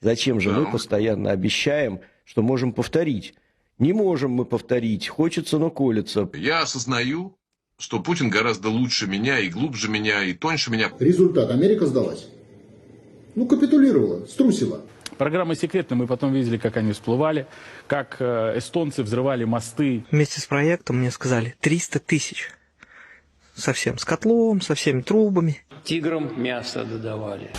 Зачем же Да. мы постоянно обещаем, что можем повторить? Не можем мы повторить, хочется, но колется. Я осознаю, что Путин гораздо лучше меня и глубже меня и тоньше меня. Результат. Америка сдалась. Ну, капитулировала, струсила. Программа секретная, мы потом видели, как они всплывали, как э, эстонцы взрывали мосты. Вместе с проектом мне сказали 300 тысяч. Совсем с котлом, со всеми трубами. Тиграм мясо додавали.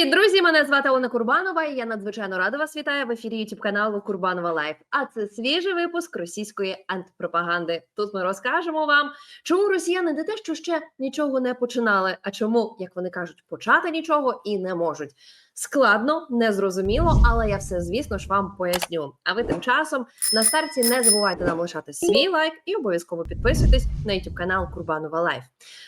Привіт, друзі! Мене звати Олена Курбанова, і я надзвичайно рада вас вітаю в ефірі youtube каналу Курбанова Лайф. А це свіжий випуск російської антипропаганди. Тут ми розкажемо вам, чому росіяни не те, що ще нічого не починали, а чому, як вони кажуть, почати нічого і не можуть. Складно, незрозуміло, але я все, звісно ж, вам поясню. А ви тим часом на старті не забувайте нам лишати свій лайк і обов'язково підписуйтесь на youtube канал Курбанова Лайф.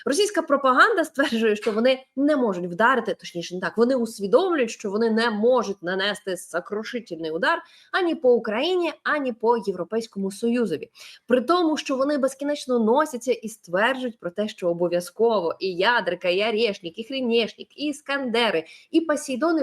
Російська пропаганда стверджує, що вони не можуть вдарити, точніше, не так, вони усвідомлюють, що вони не можуть нанести сокрушительний удар ані по Україні, ані по Європейському Союзові. При тому, що вони безкінечно носяться і стверджують про те, що обов'язково і ядрика, і Орешник, і Хрінєшник, і Іскандери, і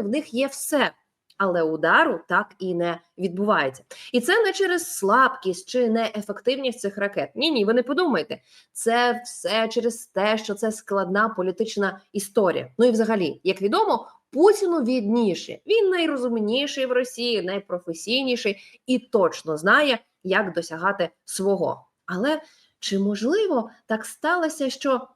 В них є все. Але удару так і не відбувається, і це не через слабкість чи неефективність цих ракет. Ні, ні, ви не подумайте. Це все через те, що це складна політична історія. Ну і взагалі, як відомо, Путіну відніше. Він найрозумніший в Росії, найпрофесійніший і точно знає, як досягати свого. Але чи можливо так сталося, що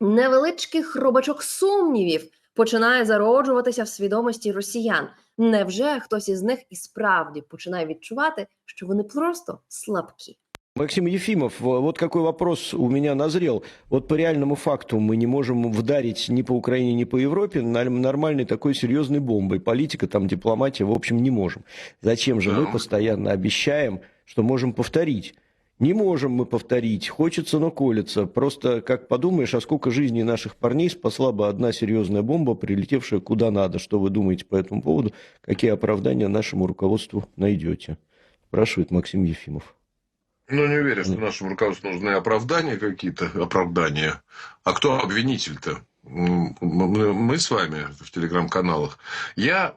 невеличкий хробачок сумнівів починає зароджуватися в свідомості росіян? Невже хтось із них і справді починає відчувати, що вони просто слабкі? Максим Ефимов, вот какой вопрос у меня назрел. Вот по реальному факту мы не можем вдарить ни по Украине, ни по Европе нормальной такой серьезной бомбой. Политика, там, дипломатия, в общем, не можем. Зачем же мы постоянно обещаем, что можем повторить? Не можем мы повторить, хочется, но колется. Просто, как подумаешь, а сколько жизней наших парней спасла бы одна серьезная бомба, прилетевшая куда надо. Что вы думаете по этому поводу? Какие оправдания нашему руководству найдете? Спрашивает Максим Ефимов. Ну, не уверен, что нашему руководству нужны оправдания какие-то, оправдания. А кто обвинитель-то? Мы, с вами в телеграм-каналах. Я,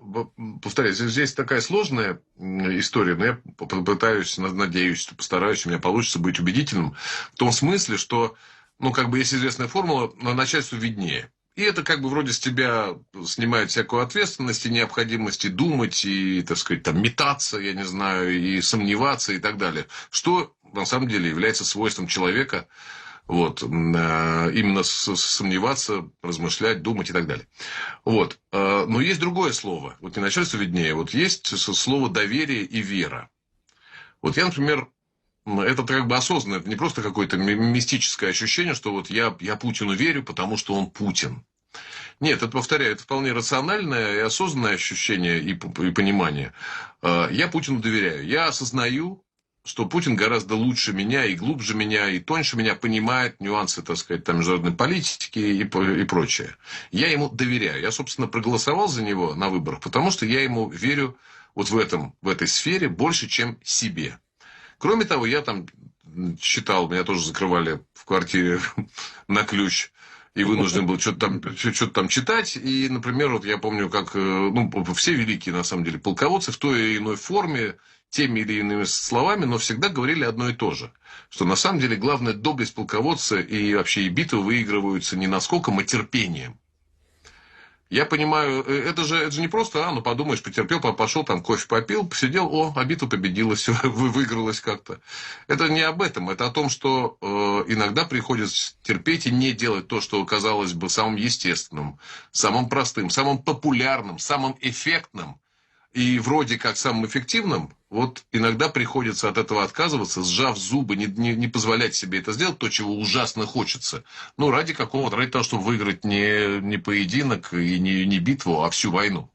повторяю, здесь, такая сложная история, но я попытаюсь, над- надеюсь, что постараюсь, у меня получится быть убедительным. В том смысле, что, ну, как бы есть известная формула, но начальству виднее. И это как бы вроде с тебя снимает всякую ответственность и необходимости думать и, так сказать, там метаться, я не знаю, и сомневаться и так далее. Что на самом деле является свойством человека, вот, э, именно сомневаться, размышлять, думать и так далее. Вот. Э, Но есть другое слово. Вот не начальство виднее. Вот есть слово доверие и вера. Вот я, например, это как бы осознанно, это не просто какое-то ми- мистическое ощущение, что вот я, я Путину верю, потому что он Путин. Нет, это, повторяю, это вполне рациональное и осознанное ощущение и, и понимание. Э, Я Путину доверяю. Я осознаю, что Путин гораздо лучше меня и глубже меня и тоньше меня понимает нюансы, так сказать, там, международной политики и, и прочее. Я ему доверяю. Я, собственно, проголосовал за него на выборах, потому что я ему верю вот в, этом, в этой сфере больше, чем себе. Кроме того, я там читал, меня тоже закрывали в квартире на ключ, и вынужден был что-то там, что-то там читать. И, например, вот я помню, как э, ну, все великие, на самом деле, полководцы в той или иной форме, теми или иными словами, но всегда говорили одно и то же. Что на самом деле главная доблесть полководца и вообще и битвы выигрываются не наскоком, а терпением. Я понимаю, э, это же, это же не просто, а, ну подумаешь, потерпел, по- пошел там кофе попил, посидел, о, а битва победила, все, выигралась как-то. Это не об этом, это о том, что э, иногда приходится терпеть и не делать то, что казалось бы самым естественным, самым простым, самым популярным, самым эффектным и вроде как самым эффективным, вот иногда приходится от этого отказываться, сжав зубы, не, не, не позволять себе это сделать, то, чего ужасно хочется. Ну, ради какого-то, ради того, чтобы выиграть не, не поединок и не, не битву, а всю войну.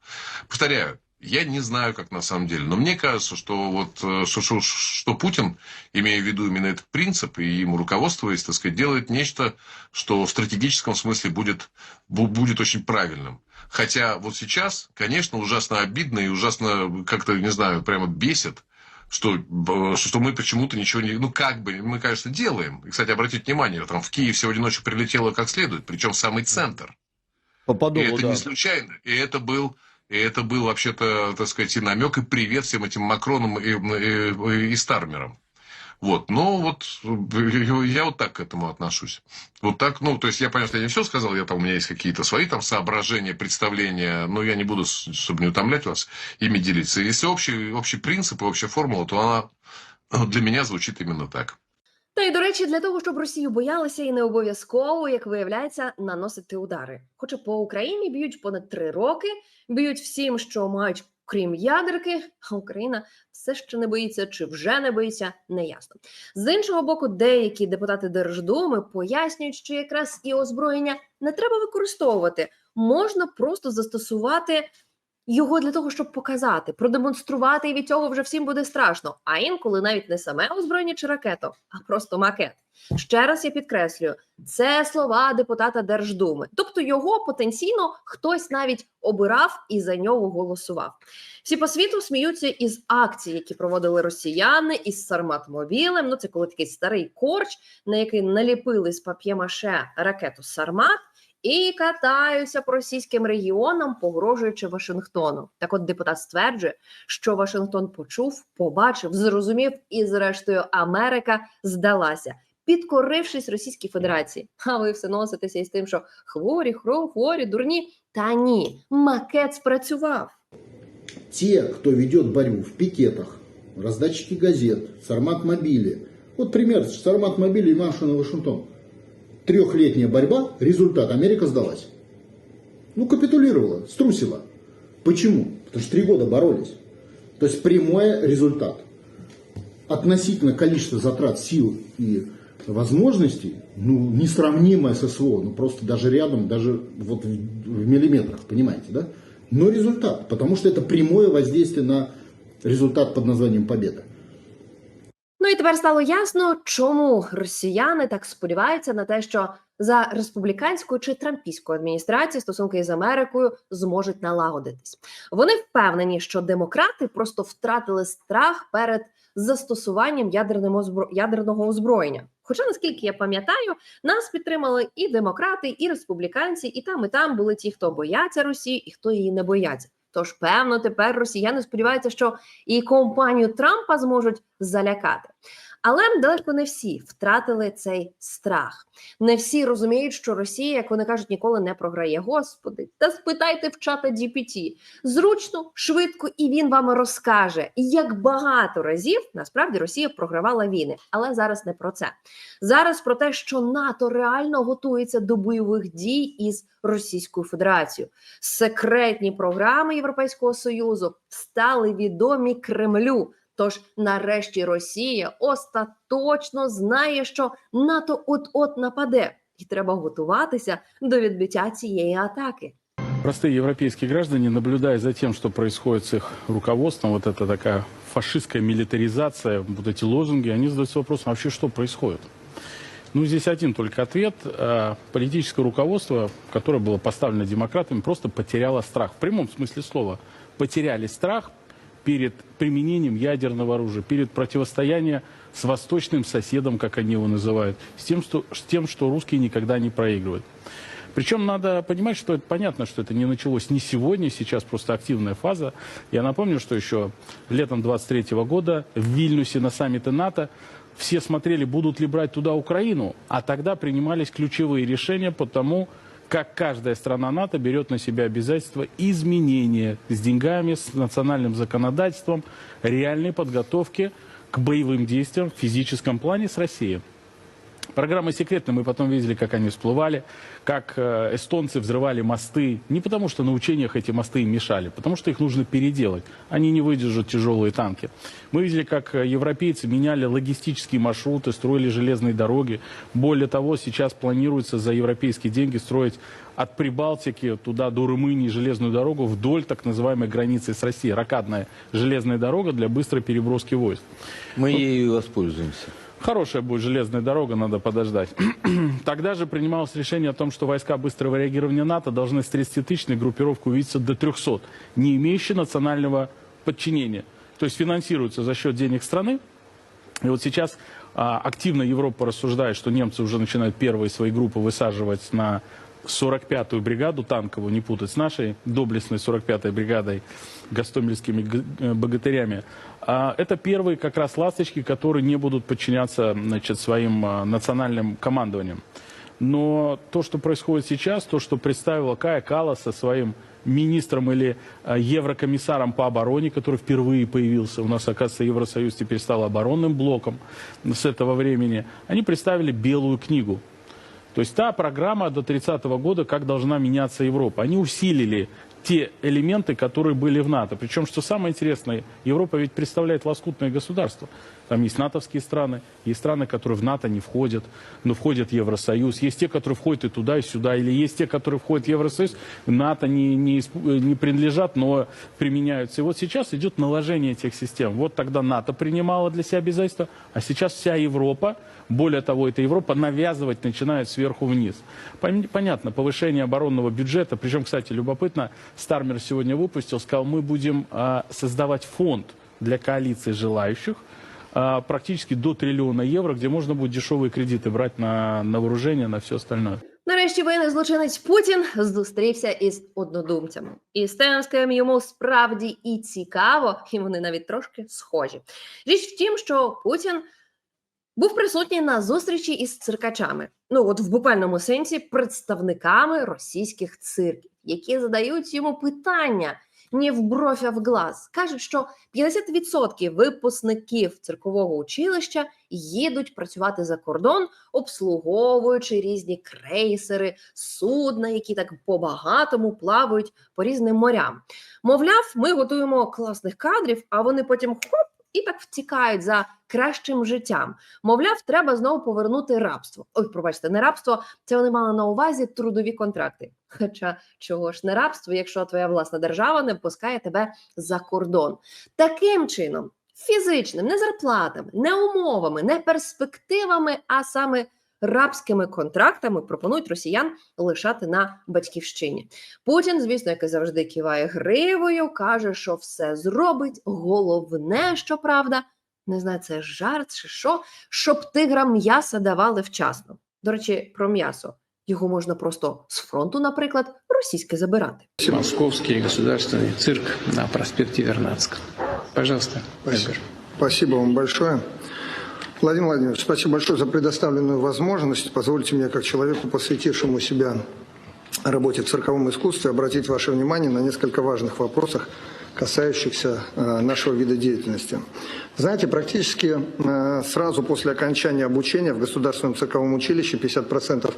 Повторяю, я не знаю, как на самом деле, но мне кажется, что вот э, что, что, Путин, имея в виду именно этот принцип и ему руководствуясь, так сказать, делает нечто, что в стратегическом смысле будет, бу- будет очень правильным. Хотя вот сейчас, конечно, ужасно обидно и ужасно как-то, не знаю, прямо бесит, что, что мы почему-то ничего не... Ну, как бы, мы, конечно, делаем. И, кстати, обратите внимание, там в Киев сегодня ночью прилетело как следует, причем в самый центр. По И это да. не случайно. И это был, и это был вообще-то, так сказать, и намек, и привет всем этим Макронам и, и, и Стармерам. Вот, но вот э, я вот так к этому отношусь. Вот так, ну, то есть я понял, что я не все сказал, я там, у меня есть какие-то свои там соображения, представления, но я не буду, чтобы не утомлять вас, ими делиться. Если общий, общий принцип и общая формула, то она для меня звучит именно так. Та й до речі, для того, щоб Росію боялися і не обов'язково, як виявляється, наносити удари. Хоча по Україні б'ють понад три роки, б'ють всім, що мають, крім ядерки, а Україна все ще не боїться чи вже не боїться, неясно. З іншого боку, деякі депутати Держдуми пояснюють, що якраз і озброєння не треба використовувати, можна просто застосувати. Його для того, щоб показати, продемонструвати, і від цього вже всім буде страшно. А інколи навіть не саме озброєння чи ракету, а просто макет. Ще раз я підкреслюю, це слова депутата Держдуми. Тобто його потенційно хтось навіть обирав і за нього голосував. Всі по світу сміються із акцій, які проводили росіяни із Сармат-мобілем. Ну це коли такий старий корч, на який наліпили з пап'є-маше ракету Сармат. І катаються по російським регіонам, погрожуючи Вашингтону. Так, от депутат стверджує, що Вашингтон почув, побачив, зрозумів, і зрештою Америка здалася, підкорившись Російській Федерації. А ви все носитеся із тим, що хворі, хворі, дурні. Та ні, макет спрацював. Те, кто ведет борьбу в пикетах, раздатчики газет, Сармат Мобили. Вот пример, Сармат Мобили и Вашингтон. Трехлетняя борьба, результат, Америка сдалась. Ну, капитулировала, струсила. Почему? Потому что три года боролись. То есть прямой результат. Относительно количества затрат сил и возможностей, ну, несравнимое с СВО, ну, просто даже рядом, даже вот в, в миллиметрах, понимаете, да? Но результат, потому что это прямое воздействие на результат под названием победа. Ну і тепер стало ясно, чому росіяни так сподіваються на те, що за республіканською чи трампійською адміністрацією стосунки із Америкою зможуть налагодитись. Вони впевнені, що демократи просто втратили страх перед застосуванням ядерного озброєння. Хоча, наскільки я пам'ятаю, нас підтримали і демократи, і республіканці, і там, і там були ті, хто бояться Росії, і хто її не бояться. Тож, певно, тепер росіяни сподіваються, що і компанію Трампа зможуть залякати. Але далеко не всі втратили цей страх. Не всі розуміють, що Росія, як вони кажуть, ніколи не програє. Господи, та спитайте в чата GPT. Зручно, швидко, і він вам розкаже, як багато разів насправді Росія програвала війни. Але зараз не про це. Зараз про те, що НАТО реально готується до бойових дій із Російською Федерацією. Секретні програми Європейського союзу стали відомі Кремлю. Тож, нарешті, Росія остаточно знає, що НАТО от-от нападе, і треба готуватися до відбиття цієї атаки. Простые европейские граждане, наблюдая за тем, что происходит с их руководством, вот это такая фашистская милитаризация, вот эти лозунги, они задаются вопросом, а вообще что происходит? Ну, здесь один только ответ. А, Политическое руководство, которое было поставлено демократами, просто потеряло страх. В прямом смысле слова. Потеряли страх перед применением ядерного оружия, перед противостоянием с восточным соседом, как они его называют, с тем, что, с тем, что русские никогда не проигрывают. Причем надо понимать, что это понятно, что это не началось не сегодня, сейчас просто активная фаза. Я напомню, что еще летом 23 года в Вильнюсе на саммите НАТО все смотрели, будут ли брать туда Украину, а тогда принимались ключевые решения по тому, как каждая страна НАТО берет на себя обязательства изменения с деньгами, с национальным законодательством, реальной подготовки к боевым действиям в физическом плане с Россией. Программа секретная, мы потом видели, как они всплывали, как э, эстонцы взрывали мосты. Не потому, что на учениях эти мосты им мешали, потому что их нужно переделать. Они не выдержат тяжелые танки. Мы видели, как э, европейцы меняли логистические маршруты, строили железные дороги. Более того, сейчас планируется за европейские деньги строить от Прибалтики туда до Румынии железную дорогу вдоль так называемой границы с Россией. Ракадная железная дорога для быстрой переброски войск. Мы ею воспользуемся. Хорошая будет железная дорога, надо подождать. Тогда же принималось решение о том, что войска быстрого реагирования НАТО должны с 30-тысячной группировки увеличиться до 300, не имеющие национального подчинения. То есть финансируются за счет денег страны. И вот сейчас а, активно Европа рассуждает, что немцы уже начинают первые свои группы высаживать на 45-ю бригаду танковую, не путать с нашей доблестной 45-й бригадой, гастомельскими э, богатырями. А это первые как раз ласточки, которые не будут подчиняться значит, своим а, национальным командованиям. Но то, что происходит сейчас, то, что представила Кая Калас со своим министром или э, еврокомиссаром по обороне, который впервые появился. У нас, оказывается, Евросоюз теперь стал оборонным блоком с этого времени. Они представили белую книгу. То есть та программа до 30 года, как должна меняться Европа. Они усилили те элементы, которые были в НАТО. Причем, что самое интересное, Европа ведь представляет лоскутное государство. Там есть натовские страны, есть страны, которые в НАТО не входят, но входят в Евросоюз. Есть те, которые входят и туда, и сюда. Или есть те, которые входят в Евросоюз, НАТО не, не, не принадлежат, но применяются. И вот сейчас идет наложение этих систем. Вот тогда НАТО принимало для себя обязательства, а сейчас вся Европа, более того, эта Европа навязывать начинает сверху вниз. Пон- Понятно, повышение оборонного бюджета, причем, кстати, любопытно, Стармер сегодня выпустил, сказал, мы будем а, создавать фонд для коалиции желающих, а, практически до триллиона евро, где можно будет дешевые кредиты брать на, на вооружение, на все остальное. Нарешті воєнний злочинець Путін зустрівся із однодумцями. І з тим, з ким йому справді і цікаво, і вони навіть трошки схожі. Річ в тім, що Путін був присутній на зустрічі із циркачами. Ну, от в буквальному сенсі, представниками російських цирків, які задають йому питання не в бровь, а в глаз. Кажуть, що 50% випускників циркового училища їдуть працювати за кордон, обслуговуючи різні крейсери, судна, які так по-багатому плавають по різним морям. Мовляв, ми готуємо класних кадрів, а вони потім хоп і так втікають за кращим життям. Мовляв, треба знову повернути рабство. Ой, пробачте, не рабство, це вони мали на увазі трудові контракти. Хоча чого ж не рабство, якщо твоя власна держава не впускає тебе за кордон. Таким чином, фізичним, не зарплатами, не умовами, не перспективами, а саме рабськими контрактами пропонують росіян лишати на батьківщині. Путін, звісно, як і завжди киває гривою, каже, що все зробить. Головне, що правда, не знаю, це жарт чи що, щоб тиграм м'яса давали вчасно. До речі, про м'ясо. Його можна просто з фронту, наприклад, російське забирати. Московский государственный цирк на проспекте Вернадского. Пожалуйста, Эдгар. Спасибо вам большое. Владимир Владимирович, спасибо большое за предоставленную возможность. Позвольте мне, как человеку, посвятившему себя работе в цирковом искусстве, обратить ваше внимание на несколько важных вопросов, касающихся э, нашего вида деятельности. Знаете, практически э, сразу после окончания обучения в Государственном цирковом училище 50%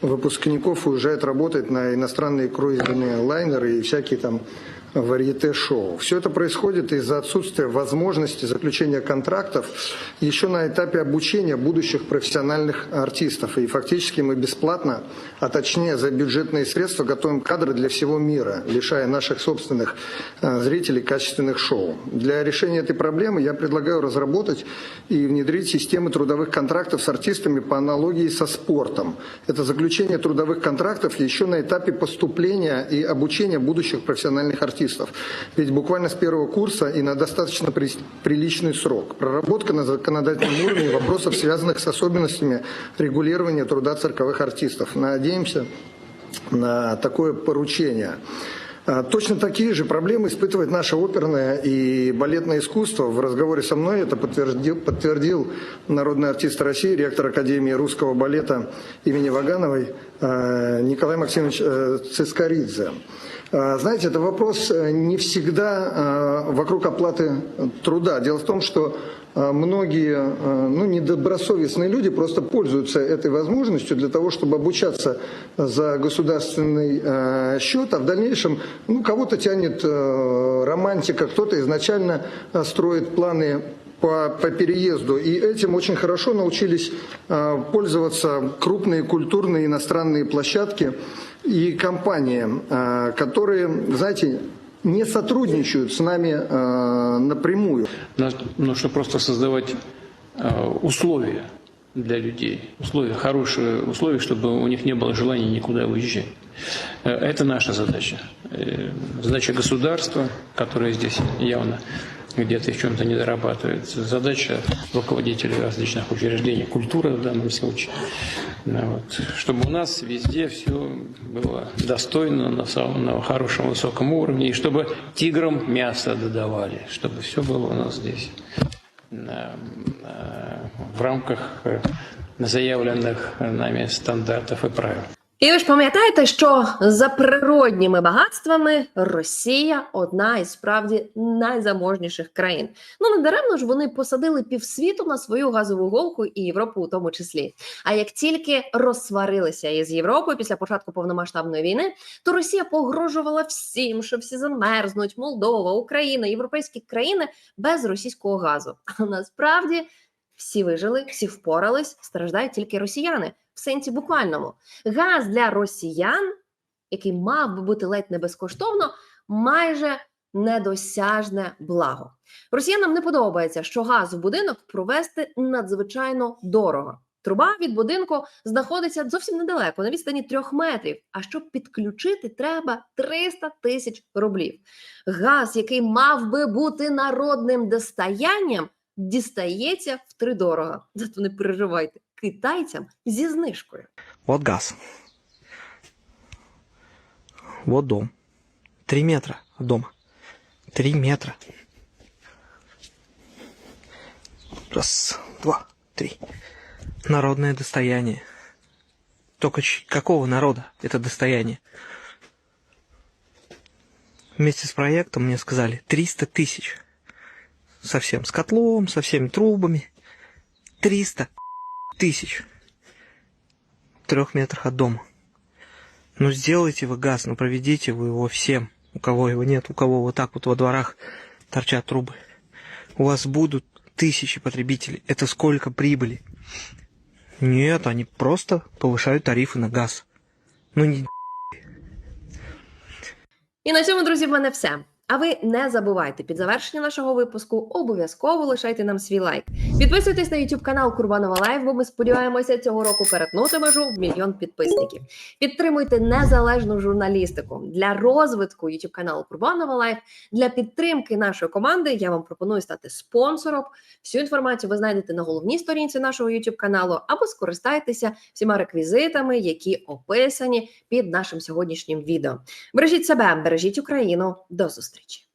выпускников уезжает работать на иностранные круизные лайнеры и всякие там варьете-шоу. Все это происходит из-за отсутствия возможности заключения контрактов еще на этапе обучения будущих профессиональных артистов. И фактически мы бесплатно, а точнее за бюджетные средства готовим кадры для всего мира, лишая наших собственных э, зрителей качественных шоу. Для решения этой проблемы я предлагаю разработать и внедрить системы трудовых контрактов с артистами по аналогии со спортом. Это заключение трудовых контрактов еще на этапе поступления и обучения будущих профессиональных артистов. Ведь буквально с первого курса и на достаточно при- приличный срок. Проработка на законодательном уровне вопросов, связанных с особенностями регулирования труда цирковых артистов. Надеемся на такое поручение. А, Точно такие же проблемы испытывает наше оперное и балетное искусство. В разговоре со мной это подтвердил, подтвердил народный артист России, ректор Академии русского балета имени Вагановой э, Николай Максимович э, Цискоридзе. А, Знаете, это вопрос э, не всегда э, вокруг оплаты труда. Дело в том, что э, многие ну, недобросовестные люди просто пользуются этой возможностью для того, чтобы обучаться за государственный счет, а в дальнейшем ну, кого-то тянет э, романтика, кто-то изначально строит планы по, по переезду. И этим очень хорошо научились э, пользоваться крупные культурные иностранные площадки и компании, э, которые, знаете, не сотрудничают с нами э, напрямую. Нужно просто создавать условия для людей, условия, хорошие условия, чтобы у них не было желания никуда уезжать. Э, Это наша задача. Э, Задача государства, которая здесь явно где-то в чем-то не дорабатывает. Задача руководителей различных учреждений культуры в данном случае, да, вот, чтобы у нас везде все было достойно, на, самом, на хорошем высоком уровне, и чтобы тиграм мясо додавали, чтобы все было у нас здесь на- на- в рамках э, заявленных нами стандартов и правил. І ви ж пам'ятаєте, що за природніми багатствами Росія одна із справді найзаможніших країн. Ну не даремно ж вони посадили півсвіту на свою газову голку і Європу у тому числі. А як тільки розсварилися із Європою після початку повномасштабної війни, то Росія погрожувала всім, що всі замерзнуть, Молдова, Україна, європейські країни без російського газу. А насправді всі вижили, всі впорались, страждають тільки росіяни в сенсі буквальному. Газ для росіян, який мав би бути ледь не безкоштовно, майже недосяжне благо. Росіянам не подобається, що газ в будинок провести надзвичайно дорого. Труба від будинку знаходиться зовсім недалеко, на відстані трьох метрів. А щоб підключити, треба 300 тисяч рублів. Газ, який мав би бути народним достоянням, дістається втридорога. Зато не переживайте китайцям зі знижкою. Вот газ. Вот дом. Три метра от дома. Три метра. Раз, два, три. Народное достояние. Только ч- какого народа это достояние? Вместе с проектом мне сказали 300 тысяч. Совсем с котлом, со всеми трубами. 300 тысяч. В трех метрах от дома. Ну сделайте вы газ, ну проведите вы его всем, у кого его нет, у кого вот так вот во дворах торчат трубы. У вас будут тысячи потребителей. Это сколько прибыли? Нет, они просто повышают тарифы на газ. Ну не І на цьому, друзі, в мене все. А ви не забувайте під завершення нашого випуску обов'язково лишайте нам свій лайк. Підписуйтесь на YouTube канал Курбанова Лайв, бо ми сподіваємося цього року перетнути межу в мільйон підписників. Підтримуйте незалежну журналістику для розвитку YouTube каналу Курбанова Лайв. Для підтримки нашої команди я вам пропоную стати спонсором. Всю інформацію ви знайдете на головній сторінці нашого YouTube каналу або скористайтеся всіма реквізитами, які описані під нашим сьогоднішнім відео. Бережіть себе, бережіть Україну. До зустрічі!